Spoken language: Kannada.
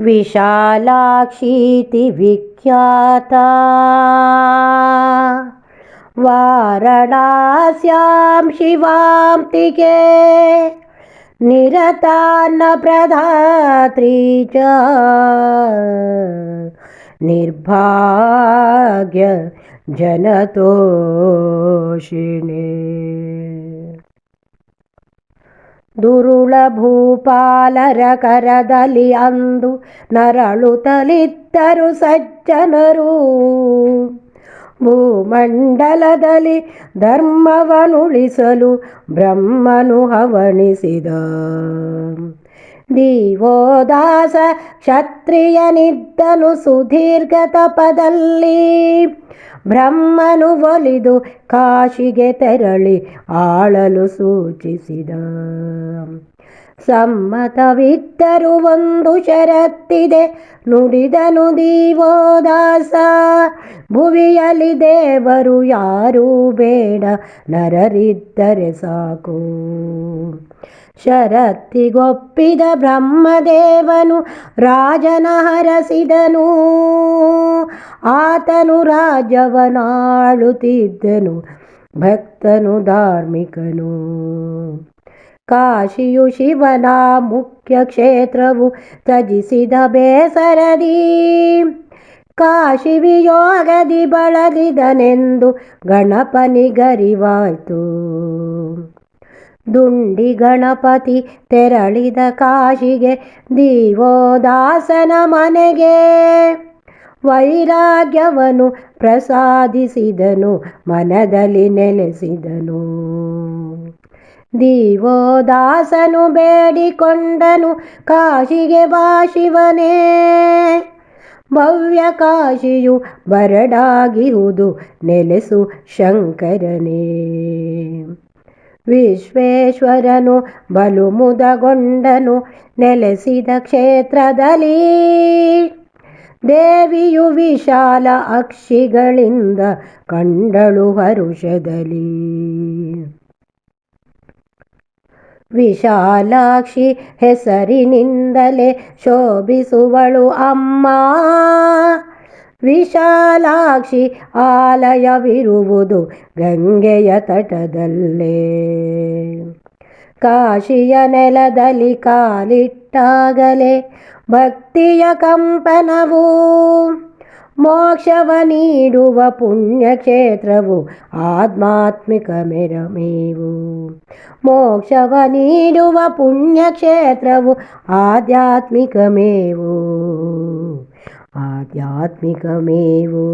विशालाक्षीति विख्याता। वारणास्यां शिवां तिके निरतान्नप्रधात्री च। निर्भाग्य जनतोषिणे ದುರುಳ ಭೂಪಾಲರ ಕರದಲ್ಲಿ ಅಂದು ನರಳುತ್ತಲಿದ್ದರು ಸಜ್ಜನರು. ಭೂಮಂಡಲದಲ್ಲಿ ಧರ್ಮವನುಳಿಸಲು ಬ್ರಹ್ಮನು ಹವಣಿಸಿದ. ದೀವೋದಾಸ ಕ್ಷತ್ರಿಯನಿದ್ದನು ಸುದೀರ್ಘ ತಪದಲ್ಲಿ ಬ್ರಹ್ಮನು ಒಲಿದು ಕಾಶಿಗೆ ತೆರಳಿ ಆಳಲು ಸೂಚಿಸಿದ. ಸಮ್ಮತವಿದ್ದರು ಒಂದು ಷರತ್ತಿದೆ. ನುಡಿದನು ದೀವೋದಾಸ. ಭುವಿಯಲ್ಲಿ ದೇವರು ಯಾರೂ ಬೇಡ. ನರರಿದ್ದರೆ ಸಾಕು. ಶರತ್ತಿಗೊಪ್ಪಿದ ಬ್ರಹ್ಮದೇವನು ರಾಜನ ಹರಸಿದನು. ಆತನು ರಾಜವನಾಳುತ್ತಿದ್ದನು. ಭಕ್ತನು ಧಾರ್ಮಿಕನು. ಕಾಶಿಯು ಶಿವನ ಮುಖ್ಯ ಕ್ಷೇತ್ರವು ತ್ಯಜಿಸಿದ ಬೇಸರದಿ. ಕಾಶಿ ವಿಯೋಗದಿ ಬಳಲಿದನೆಂದು ಗಣಪನಿಗರಿವಾಯ್ತು ದುಂಡಿ ಗಣಪತಿ ತೆರಳಿದ ಕಾಶಿಗೆ ದೀವೋದಾಸನ ಮನೆಗೆ. ವೈರಾಗ್ಯವನು ಪ್ರಸಾದಿಸಿದನು, ಮನದಲ್ಲಿ ನೆಲೆಸಿದನು. ದೀವೋದಾಸನು ಬೇಡಿಕೊಂಡನು ಕಾಶಿಗೆ ಬಾ ಶಿವನೇ. ಭವ್ಯ ಕಾಶಿಯು ಬರಡಾಗಿಹುದು ನೆಲೆಸು ಶಂಕರನೇ. ವಿಶ್ವೇಶ್ವರನು ಬಲು ಮುದಗೊಂಡನು ನೆಲೆಸಿದ ಕ್ಷೇತ್ರದಲ್ಲಿ. ದೇವಿಯು ವಿಶಾಲ ಅಕ್ಷಿಗಳಿಂದ ಕಂಡಳು ಹರುಷದಲ್ಲಿ ವಿಶಾಲಾಕ್ಷಿ ಹೆಸರಿನಿಂದಲೇ ಶೋಭಿಸುವಳು ಅಮ್ಮ. ವಿಶಾಲಾಕ್ಷಿ ಆಲಯವಿರುವುದು ಗಂಗೆಯ ತಟದಲ್ಲೇ. ಕಾಶಿಯ ನೆಲದಲ್ಲಿ ಕಾಲಿಟ್ಟಾಗಲೇ ಭಕ್ತಿಯ ಕಂಪನವು ಮೋಕ್ಷವ ನೀಡುವ ಪುಣ್ಯಕ್ಷೇತ್ರವು ಆಧ್ಯಾತ್ಮಿಕ ಮೆರಮೇವು ಮೋಕ್ಷವ ನೀಡುವ ಪುಣ್ಯಕ್ಷೇತ್ರವು ಆಧ್ಯಾತ್ಮಿಕ ಮೇವು ಆಧ್ಯಾತ್ಮಿಕ ಮೇವು